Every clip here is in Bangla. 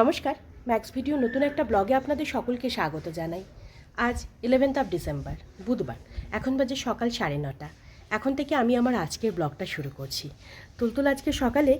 নমস্কার ম্যাক্স ভিডিও নতুন একটা ব্লগে আপনাদের সকলকে স্বাগত জানাই। আজ ইলেভেন্থ অফ ডিসেম্বর বুধবার, এখন বাজে সকাল সাড়ে নটা। এখন থেকে আমি আমার আজকের ব্লগটা শুরু করছি। তুলতুল আজকে সকালে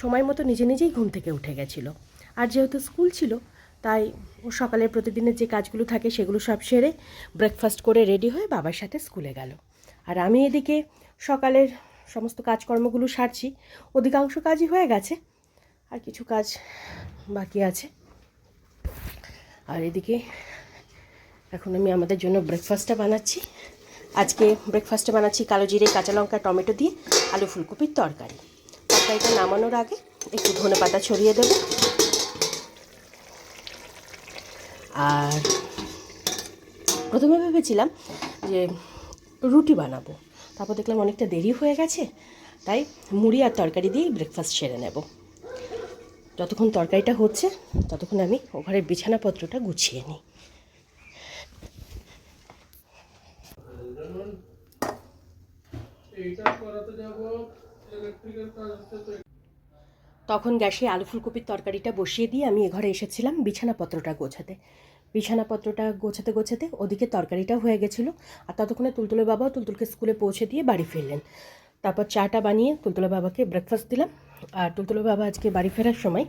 সময় মতো নিজে নিজেই ঘুম থেকে উঠে গেছিল। আর যেহেতু স্কুল ছিল, তাই ও সকালের প্রতিদিনের যে কাজগুলো থাকে সেগুলো সব সেরে ব্রেকফাস্ট করে রেডি হয়ে বাবার সাথে স্কুলে গেল। আর আমি এদিকে সকালের সমস্ত কাজকর্মগুলো সারছি। অধিকাংশ কাজই হয়ে গেছে। আর কিছু কাজ বাকি আছে। আর এদিকে এখন আমি আমাদের জন্য ব্রেকফাস্টটা বানাচ্ছি। আজকে ব্রেকফাস্টে বানাচ্ছি কালো জিরে, কাঁচা লঙ্কা, টমেটো দিয়ে, আলু ফুলকপির তরকারি। তরকারিটা নামানোর আগে একটু ধনে পাতা ছড়িয়ে দেবো। আর প্রথমে ভেবেছিলাম যে রুটি বানাবো। তারপর দেখলাম অনেকটা দেরি হয়ে গেছে, তাই মুড়ি আর তরকারি দিয়েই ব্রেকফাস্ট সেরে নেব। যতক্ষণ তরকারিটা হচ্ছে, ততক্ষণ আমি ও ঘরের বিছানাপত্রটা গুছিয়ে নিই। তখন গ্যাসে আলু ফুলকপির তরকারিটা বসিয়ে দিয়ে আমি এঘরে ঘরে এসেছিলাম বিছানাপত্রটা গোছাতে। বিছানাপত্রটা গোছাতে গোছাতে ওদিকে তরকারিটা হয়ে গেছিল আর ততক্ষণে তুলতুলে বাবাও তুলতুলকে স্কুলে পৌঁছে দিয়ে বাড়ি ফিরলেন। তারপর চাটা বানিয়ে তুলতুলে বাবাকে ব্রেকফাস্ট দিলাম। আর তুলতুলে বাবা আজকে বাড়ি ফেরার সময়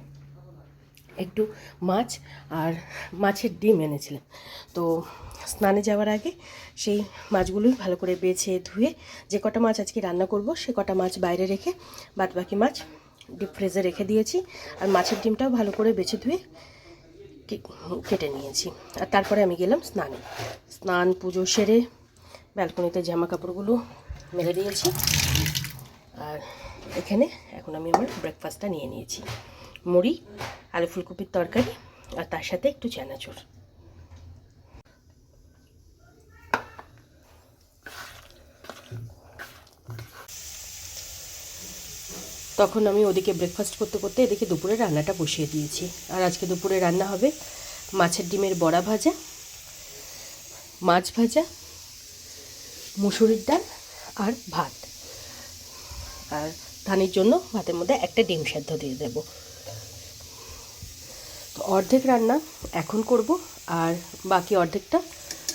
একটু মাছ আর মাছের ডিম এনেছিলেন। তো স্নানে যাওয়ার আগে সেই মাছগুলোই ভালো করে বেছে ধুয়ে যে কটা মাছ আজকে রান্না করব, সে কটা মাছ বাইরে রেখে বাদ বাকি মাছ ডিপ ফ্রিজে রেখে দিয়েছি আর মাছের ডিমটাও ভালো করে বেছে ধুয়ে কেটে নিয়েছি। আর তারপরে আমি গেলাম স্নানে। স্নান, পুজো সেরে ব্যালকনিতে জামা কাপড়গুলো মেলে দিয়েছি। আর এখানে এখন আমি আমার ব্রেকফাস্টটা নিয়ে নিয়েছি। মুড়ি, আলু ফুলকপির তরকারি আর তার সাথে একটু চানাচুর। তখন আমি ওদিকে ব্রেকফাস্ট করতে করতে এদিকে দুপুরে রান্নাটা বসিয়ে দিয়েছি। আর আজকে দুপুরে রান্না হবে মাছের ডিমের বড়া ভাজা, মাছ ভাজা, মুসুরির ডাল আর ভাত। ধানের জন্য ভাতের মধ্যে একটা ডিম সেদ্ধ দিয়ে দেব। তো অর্ধেক রান্না এখন করব আর বাকি অর্ধেকটা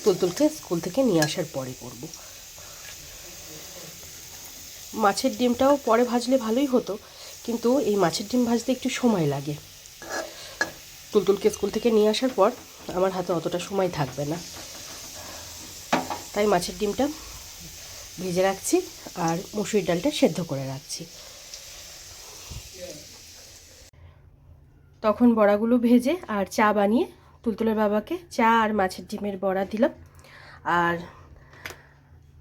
তুলতুলকে স্কুল থেকে নিয়ে আসার পরে করব। মাছের ডিমটাও পরে ভাজলে ভালোই হতো, কিন্তু এই মাছের ডিম ভাজতে একটু সময় লাগে। তুলতুলকে স্কুল থেকে নিয়ে আসার পর আমার হাতে অতটা সময় থাকবে না। তাই মাছের ডিমটা ভেজে রাখছি আর মুসুরির ডালটা সেদ্ধ করে রাখছি। তখন বড়াগুলো ভেজে আর চা বানিয়ে তুলতুলের বাবাকে চা আর মাছের ডিমের বড়া দিলাম। আর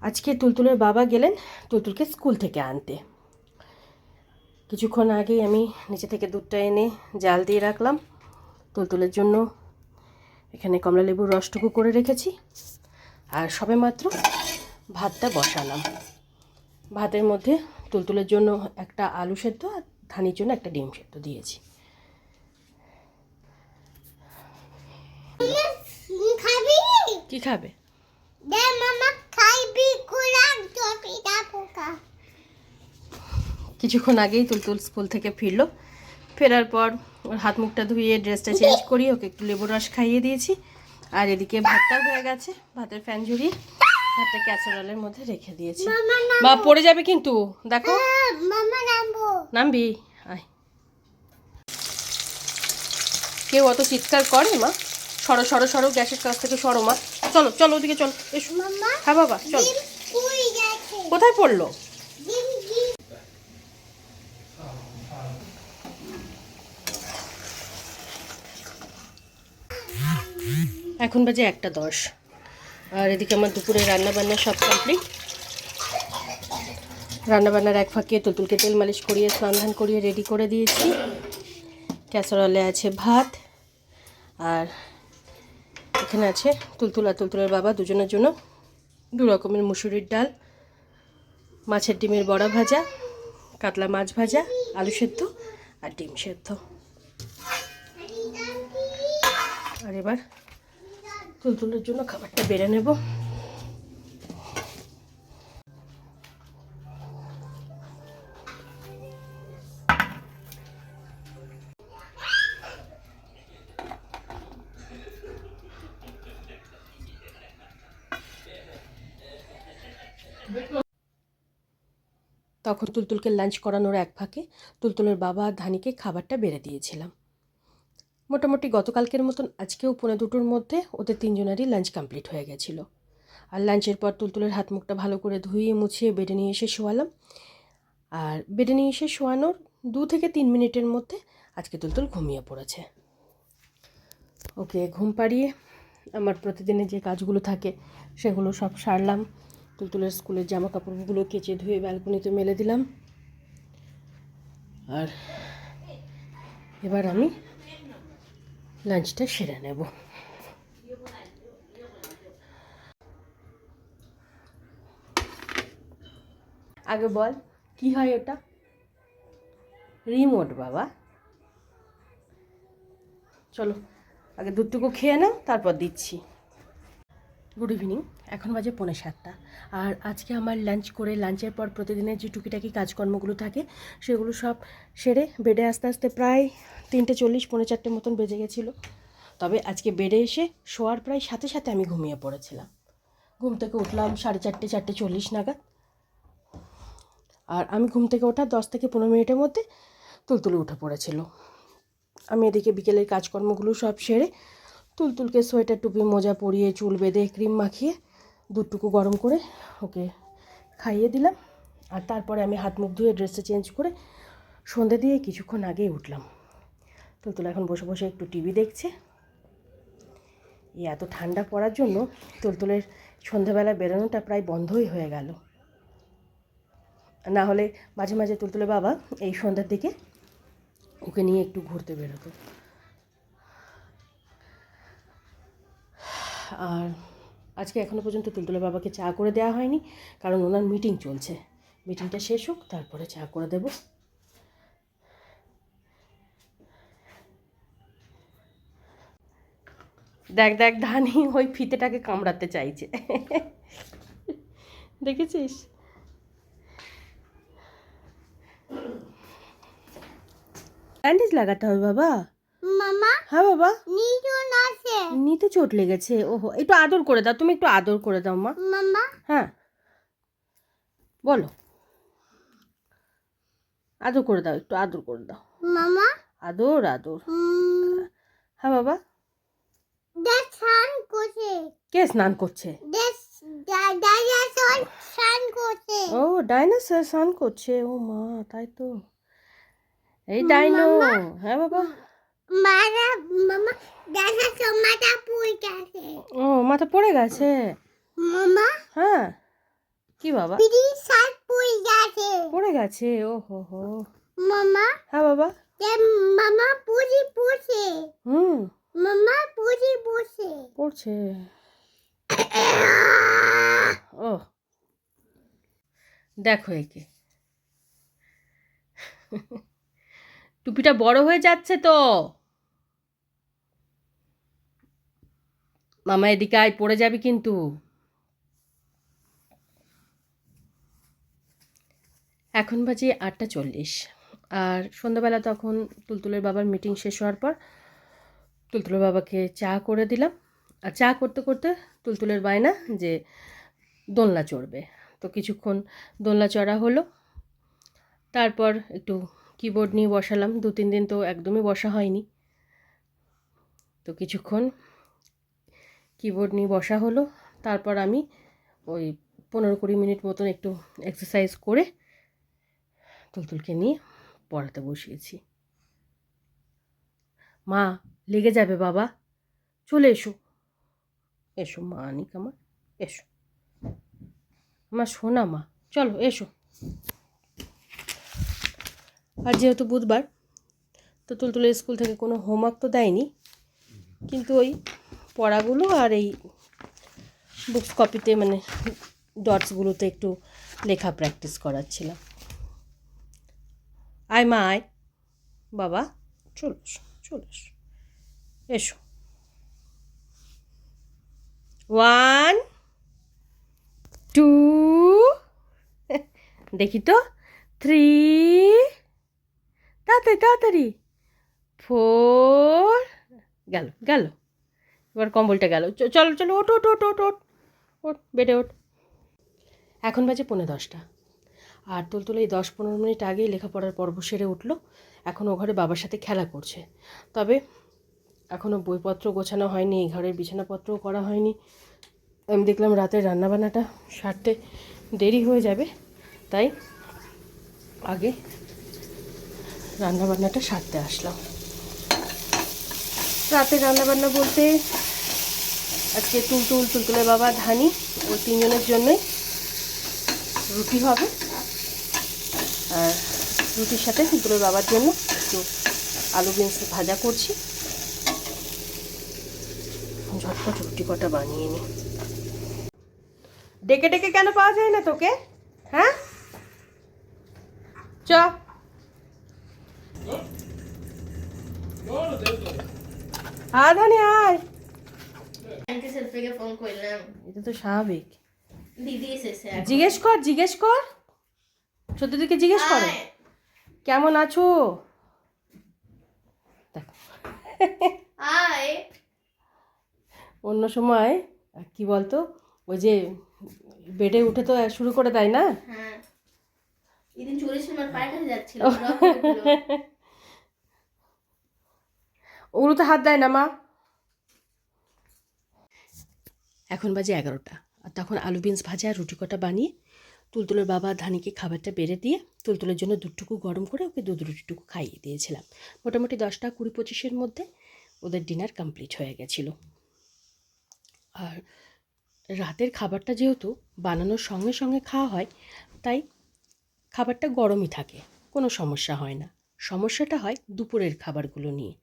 আজকে তুলতুলের বাবা গেলেন তুলতুলকে স্কুল থেকে আনতে। কিছুক্ষণ আগেই আমি নিচে থেকে দুধটা এনে জাল দিয়ে রাখলাম। তুলতুলের জন্য এখানে কমলা লেবুর রসটুকু করে রেখেছি। আর সবেমাত্র ভাতটা বসালাম। ভাতের মধ্যে তুলতুলের জন্য একটা আলু সেদ্ধ আর ধানির জন্য একটা ডিম সেদ্ধ দিয়েছি খাবি কি খাবে? দে মামা খাইবি কুলাক জপিটা পোকা। কিছুক্ষণ আগেই তুলতুল স্কুল থেকে ফিরলো। ফেরার পর ওর হাত মুখটা ধুয়ে ড্রেসটা চেঞ্জ করি ওকে একটু লেবুর রস খাইয়ে দিয়েছি। আর এদিকে ভাতটা হয়ে গেছে ভাতের ফ্যান ঝরিয়ে ভাতটা ক্যাসারোলের মধ্যে রেখে দিয়েছি। মা পড়ে যাবে কিন্তু দেখো। নামবি? আয়। কেউ অত চিৎকার করে মা? সরো সরো সরো গ্যাসের কাছ থেকে সরো মা। চলো চলো ওদিকে চলো। এসো। হ্যাঁ বাবা চলো। কোথায় পড়ল? এখন বাজে একটা দশ। আর এদিকে আমার দুপুরে রান্না বান্না সব কমপ্লিট রান্না বান্নার এক ফাঁকে তুলতুলকে তেল মালিশ করিয়ে স্নান ধান করিয়ে রেডি করে দিয়েছি। ক্যাসরলে আছে ভাত। আর এখানে আছে তুলতুলা, তুলতুলার বাবা দুজনের জন্য দু রকমের মুসুরির ডাল, মাছের ডিমের বড়া ভাজা, কাতলা মাছ ভাজা, আলু সেদ্ধ আর ডিম সেদ্ধ। আর এবার তুলতুলের জন্য খাবারটা বেড়ে নেব। তখন তুলতুলকে লাঞ্চ করানোর এক ফাঁকে তুলতুলের বাবা আর ধানিকে খাবারটা বেড়ে দিয়েছিলাম। মোটামুটি গতকালকের মতন আজকেও পৌনে দুটোর মধ্যে ওদের তিনজনেরই লাঞ্চ কমপ্লিট হয়ে গেছিল। আর লাঞ্চের পর তুলতুলের হাত মুখটা ভালো করে ধুয়ে, মুছিয়ে বেডে নিয়ে এসে শোয়ালাম। আর বেডে নিয়ে এসে শোয়ানোর দু থেকে তিন মিনিটের মধ্যে আজকে তুলতুল ঘুমিয়ে পড়েছে। ওকে ঘুম পাড়িয়ে আমার প্রতিদিনের যে কাজগুলো থাকে সেগুলো সব সারলাম। তুলতুলের স্কুলের জামা কাপড়গুলো কেচে ধুয়ে ব্যালকনিতে মেলে দিলাম। আর এবার আমি লাঞ্চটা সেরে নেব। আগে বল, কি হয় ওটা রিমোট, বাবা। চলো, আগে দুধটুকু খেয়ে নাও, তারপর দিচ্ছি। গুড ইভিনিং এখন বাজে পৌনে সাতটা। আর আজকে আমার লাঞ্চ করে লাঞ্চের পর প্রতিদিনের যে টুকিটাকি কাজকর্মগুলো থাকে, সেগুলো সব সেরে বেডে আস্তে আস্তে প্রায় তিনটে চল্লিশ, পৌনে চারটে মতন বেজে গেছিল। তবে আজকে বেডে এসে শোয়ার প্রায় সাথে সাথে আমি ঘুমিয়ে পড়েছিলাম। ঘুম থেকে উঠলাম সাড়ে চারটে চারটে চল্লিশ নাগাদ। আর আমি ঘুম থেকে ওঠা দশ থেকে পনেরো মিনিটের মধ্যে তুলতুলে উঠে পড়েছিল। আমি এদিকে বিকেলের কাজকর্মগুলো সব সেরে তুলতুলকে সোয়েটার টুপি, মোজা পরিয়ে, চুল বেঁধে, ক্রিম মাখিয়ে দুধটুকু গরম করে ওকে খাইয়ে দিলাম। আর তারপরে আমি হাত মুখ ধুয়ে ড্রেসটা চেঞ্জ করে সন্ধে দিয়ে কিছুক্ষণ আগেই উঠলাম। তুলতুল এখন বসে বসে একটু টিভি দেখছে। এই এত ঠান্ডা পড়ার জন্য তুলতুলের সন্ধেবেলা বেরোনোটা প্রায় বন্ধই হয়ে গেল। না হলে মাঝে মাঝে তুলতুলে বাবা এই সন্ধ্যার দিকে ওকে নিয়ে একটু ঘুরতে বেরোতো। আর আজকে এখনও পর্যন্ত তুলতুলে বাবাকে চা করে দেওয়া হয়নি কারণ ওনার মিটিং চলছে। মিটিংটা শেষ হোক তারপরে চা করে দেব। দেখ দেখ ধানি ওই ফিতেটাকে কামড়াতে চাইছে। দেখেছিস? ব্যান্ডেজ লাগাতে হবে বাবা। মামা হ্যাঁ বাবা। নিচুন আছে নিতে চোট লেগেছে ওহো একটু আদর করে দাও তুমি একটু আদর করে দাও মা। মামা হ্যাঁ। বলো। আদর করে দাও একটু আদর করে দাও। মামা আদর আদর। হ্যাঁ বাবা। স্নান করছে। কে স্নান করছে? ডাইনাসর স্নান করছে। ও ডাইনোসর স্নান করছে ও মা তাই তো। এই ডাইনো। হ্যাঁ বাবা। মারা মামা ডাইনাসর মাথা পুই গেছে। ও মাথা পড়ে গেছে? মামা? হ্যাঁ। কি বাবা? পিডি শার্ট পুই গেছে। পড়ে গেছে? ও হো। হো মামা? হ্যাঁ বাবা। মামা পুজি পুছে হুম। মামা পুজি পুছে পড়ছে। ও। দেখো একে। টুপিটা বড় হয়ে যাচ্ছে তো। মামা এদিকে আয়, পড়ে যাবি কিন্তু। এখন বাজে আটটা চল্লিশ। আর সন্ধ্যাবেলা তখন তুলতুলের বাবার মিটিং শেষ হওয়ার পর তুলতুলের বাবাকে চা করে দিলাম। আর চা করতে করতে তুলতুলের বায়না যে দোলনা চড়বে। তো কিছুক্ষণ দোলনা চড়া হলো। তারপর একটু কিবোর্ড নিয়ে বসালাম। দু তিন দিন তো একদমই বসা হয়নি। তো কিছুক্ষণ কিবোর্ড নিয়ে বসা হলো। তারপর আমি ওই পনেরো কুড়ি মিনিট মতন একটু এক্সারসাইজ করে তুলতুলকে নিয়ে পড়াতে বসিয়েছি। মা, লেগে যাবে বাবা। চলে এসো। এসো মা আনিক আমার, এসো। আমার শোনা মা, চলো এসো। আর যেহেতু বুধবার, তো তুলতুলের স্কুল থেকে কোনো হোমওয়ার্ক তো দেয়নি। কিন্তু ওই পড়াগুলো আর এই বুকস কপিতে মানে ডটসগুলোতে একটু লেখা প্র্যাকটিস করাচ্ছিলাম। আয় মা, আয়। বাবা, চলো চলে এসো। এসো। ওয়ান টু দেখি তো। থ্রি তাড়াতাড়ি তাড়াতাড়ি। ফোর গেল গেল। এবার কম্বলটা গেল। চলো চলো ওট ওট ওট ওট ওট ওট বেডে ওঠ। এখন বাজে পৌনে দশটা। আর তুলতুলে এই দশ পনেরো মিনিট আগেই লেখাপড়ার পর্ব সেরে উঠল। এখন ও ঘরে বাবার সাথে খেলা করছে। তবে এখনও বইপত্র গোছানো হয়নি এই ঘরের বিছানাপত্রও করা হয়নি। আমি দেখলাম রাতের রান্নাবান্নাটা সারতে দেরি হয়ে যাবে, তাই আগে রান্নাবান্নাটা সারতে আসলাম। রাতের রান্নাবান্না বলতে আজকে তুলতুল তুলতুলে বাবা ধানি ওই তিনজনের জন্যই রুটি হবে। আর রুটির সাথে তুলতুলের বাবার জন্য একটু আলু বিনস ভাজা করছি। ঝটপট রুটি কটা বানিয়ে নিই ডেকে ডেকে কেন পাওয়া যায় না তোকে? হ্যাঁ? চ। আয় ধানি আয়। আন্টি সেলফিকে ফোন করলাম এটা তো স্বাভাবিক। দিদি এসেছে জিজ্ঞেস কর জিজ্ঞেস কর। দিকে জিজ্ঞেস করো? কেমন আছো? আয়। অন্য সময় কি বলতো ওই যে বেডে উঠে তো শুরু করে দেয় না? হ্যাঁ। এদিন কাছে যাচ্ছিল। ওগুলোতে হাত দেয় না, মা। এখন বাজে এগারোটা। আর তখন আলু, বিনস ভাজা আর রুটি কটা বানিয়ে তুলতুলের বাবা ধানিকে খাবারটা বেড়ে দিয়ে তুলতুলের জন্য দুধটুকু গরম করে ওকে দুধ রুটিটুকু খাইয়ে দিয়েছিলাম। মোটামুটি দশটা কুড়ি পঁচিশের মধ্যে ওদের ডিনার কমপ্লিট হয়ে গেছিল। আর রাতের খাবারটা যেহেতু বানানোর সঙ্গে সঙ্গে খাওয়া হয়, তাই খাবারটা গরমই থাকে, কোনো সমস্যা হয় না। সমস্যাটা হয় দুপুরের খাবারগুলো নিয়ে।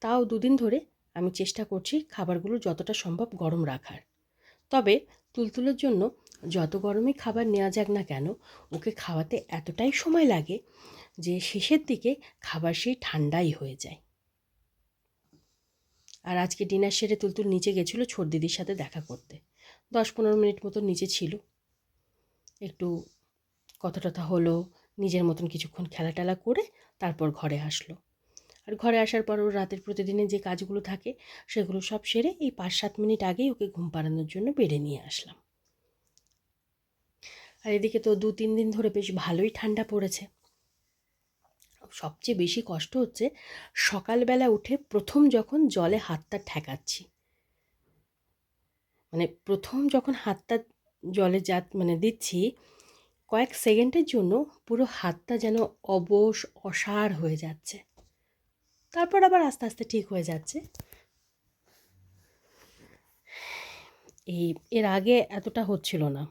তাও দুদিন ধরে আমি চেষ্টা করছি খাবারগুলো যতটা সম্ভব গরম রাখার। তবে তুলতুলের জন্য যত গরমই খাবার নেওয়া যাক না কেন, ওকে খাওয়াতে এতটাই সময় লাগে যে শেষের দিকে খাবার সেই ঠান্ডাই হয়ে যায়। আর আজকে ডিনার সেরে তুলতুল নিচে গেছিল ছোট দিদির সাথে দেখা করতে। দশ পনেরো মিনিট মতো নিচে ছিল। একটু কথা টথা হলো, নিজের মতন কিছুক্ষণ খেলা টেলা করে তারপর ঘরে আসলো। আর ঘরে আসার পর ওর রাতের প্রতিদিনে যে কাজগুলো থাকে, সেগুলো সব সেরে এই পাঁচ সাত মিনিট আগেই ওকে ঘুম পাড়ানোর জন্য বেড়ে নিয়ে আসলাম। আর এদিকে তো দু তিন দিন ধরে বেশ ভালোই ঠান্ডা পড়েছে। সবচেয়ে বেশি কষ্ট হচ্ছে সকালবেলা উঠে প্রথম যখন জলে হাতটা ঠেকাচ্ছি। মানে প্রথম যখন হাতটা জলে যা মানে দিচ্ছি, কয়েক সেকেন্ডের জন্য পুরো হাতটা যেন অবশ অসার হয়ে যাচ্ছে। তারপর আবার আস্তে আস্তে ঠিক হয়ে যাচ্ছে। এই, এর আগে এতটা হচ্ছিল না,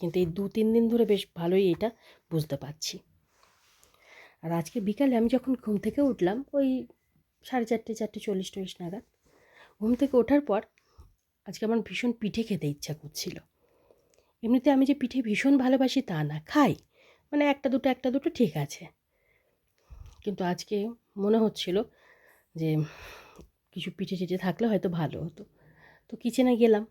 কিন্তু এই দু তিন দিন ধরে বেশ ভালোই এটা বুঝতে পারছি। আর আজকে বিকালে আমি যখন ঘুম থেকে উঠলাম, ওই সাড়ে চারটে চারটে চল্লিশ, টল্লিশ নাগাদ, ঘুম থেকে ওঠার পর আজকে আমার ভীষণ পিঠে খেতে ইচ্ছা করছিল। এমনিতে আমি যে পিঠে ভীষণ ভালোবাসি তা না, খাই মানে একটা দুটো একটা দুটো ঠিক আছে। কিন্তু আজকে মনে হচ্ছিল যে কিছু পিঠে টিঠে থাকলে হয়তো ভালো হতো। তো কিচেনে গেলাম।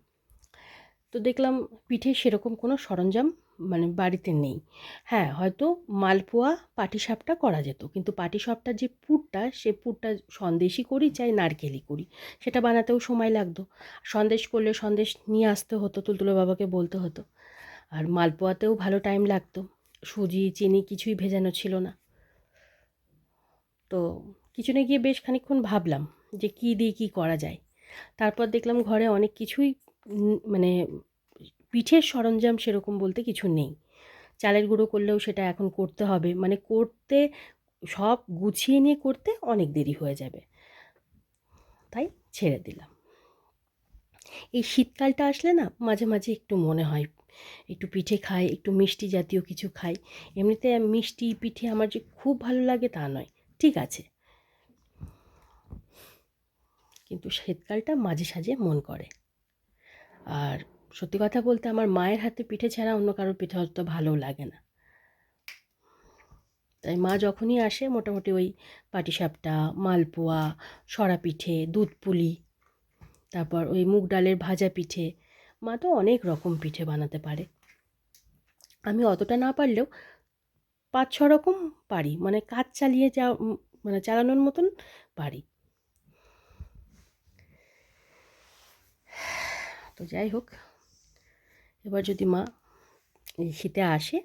তো দেখলাম পিঠে সেরকম কোনো সরঞ্জাম মানে বাড়িতে নেই। হ্যাঁ হয়তো মালপোয়া, পাটিসাপটা করা যেত। কিন্তু পাটি পাটিসাপটার যে পুরটা, সে পুরটা সন্দেশই করি, চাই নারকেলই করি। সেটা বানাতেও সময় লাগতো। সন্দেশ করলে সন্দেশ নিয়ে আসতে হতো, তুলতুলো বাবাকে বলতে হতো। আর মালপোয়াতেও ভালো টাইম লাগতো। সুজি, চিনি কিছুই ভেজানো ছিল না। তো কিচেনে গিয়ে বেশ খানিকক্ষণ ভাবলাম যে কী দিয়ে কী করা যায়। তারপর দেখলাম ঘরে অনেক কিছুই মানে পিঠের সরঞ্জাম সেরকম বলতে কিছু নেই। চালের গুঁড়ো করলেও সেটা এখন করতে হবে। মানে করতে, সব গুছিয়ে নিয়ে করতে অনেক দেরি হয়ে যাবে। তাই ছেড়ে দিলাম। এই শীতকালটা আসলে না মাঝে মাঝে একটু মনে হয়। একটু পিঠে খাই, একটু মিষ্টি জাতীয় কিছু খাই। এমনিতে মিষ্টি পিঠে আমার যে খুব ভালো লাগে তা নয়। ঠিক আছে। কিন্তু শীতকালটা মাঝে সাঝে মন করে। আর সত্যি কথা বলতে আমার মায়ের হাতে পিঠে ছাড়া অন্য কারোর পিঠে অত ভালো লাগে না। তাই মা যখনই আসে মোটামুটি ওই পাটিসাপটা মালপোয়া, সরা পিঠে, দুধ পুলি, তারপর ওই মুগ ডালের ভাজা পিঠে, মা তো অনেক রকম পিঠে বানাতে পারে। আমি অতটা না পারলেও পাঁচ ছ রকম পারি মানে কাজ চালিয়ে যা মানে চালানোর মতন পারি। তো যাই হোক, এবার যদি মা শীতে আসে,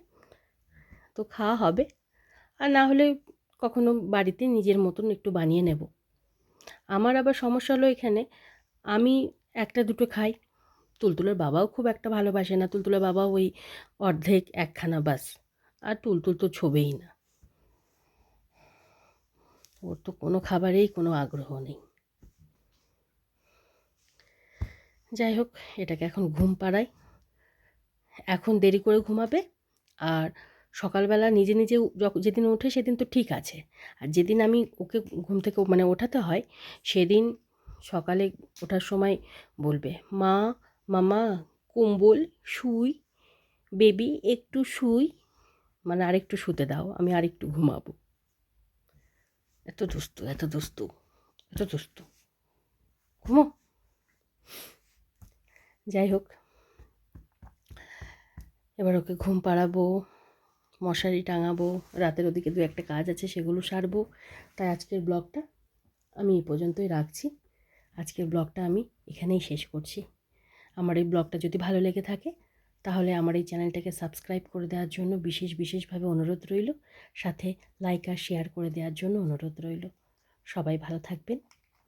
তো খাওয়া হবে। আর না হলে কখনো বাড়িতে নিজের মতন একটু বানিয়ে নেব। আমার আবার সমস্যা হলো এখানে, আমি একটা দুটো খাই। তুলতুলের বাবাও খুব একটা ভালোবাসে না, তুলতুলের বাবা ওই অর্ধেক একখানা বাস, আর তুলতুল তো ছোবেই না। ওর তো কোনো খাবারেই কোনো আগ্রহ নেই। যাই হোক, এটাকে এখন ঘুম পাড়াই। এখন দেরি করে ঘুমাবে আর সকালবেলা নিজে নিজে যেদিন ওঠে সেদিন তো ঠিক আছে। আর যেদিন আমি ওকে ঘুম থেকে মানে ওঠাতে হয়, সেদিন সকালে ওঠার সময় বলবে, মা, মামা, কম্বল, শুই, বেবি, একটু শুই মানে আরেকটু শুতে দাও, আমি আরেকটু ঘুমাবো। এত দুস্তু এত দুস্তু এত দুস্তু ঘুমো। যাই হোক। এবার ওকে ঘুম পাড়াবো, মশারি টাঙাবো, রাতের ওদিকে দু একটা কাজ আছে সেগুলো সারবো। তাই আজকের ব্লগটা আমি এই পর্যন্তই রাখছি। আজকের ব্লগটা আমি এখানেই শেষ করছি। আমার এই ব্লগটা যদি ভালো লেগে থাকে, তাহলে আমার এই চ্যানেলটাকে সাবস্ক্রাইব করে দেওয়ার জন্য বিশেষ বিশেষভাবে অনুরোধ রইল। সাথে লাইক আর শেয়ার করে দেওয়ার জন্য অনুরোধ রইল। সবাই ভালো থাকবেন।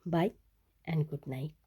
By and good night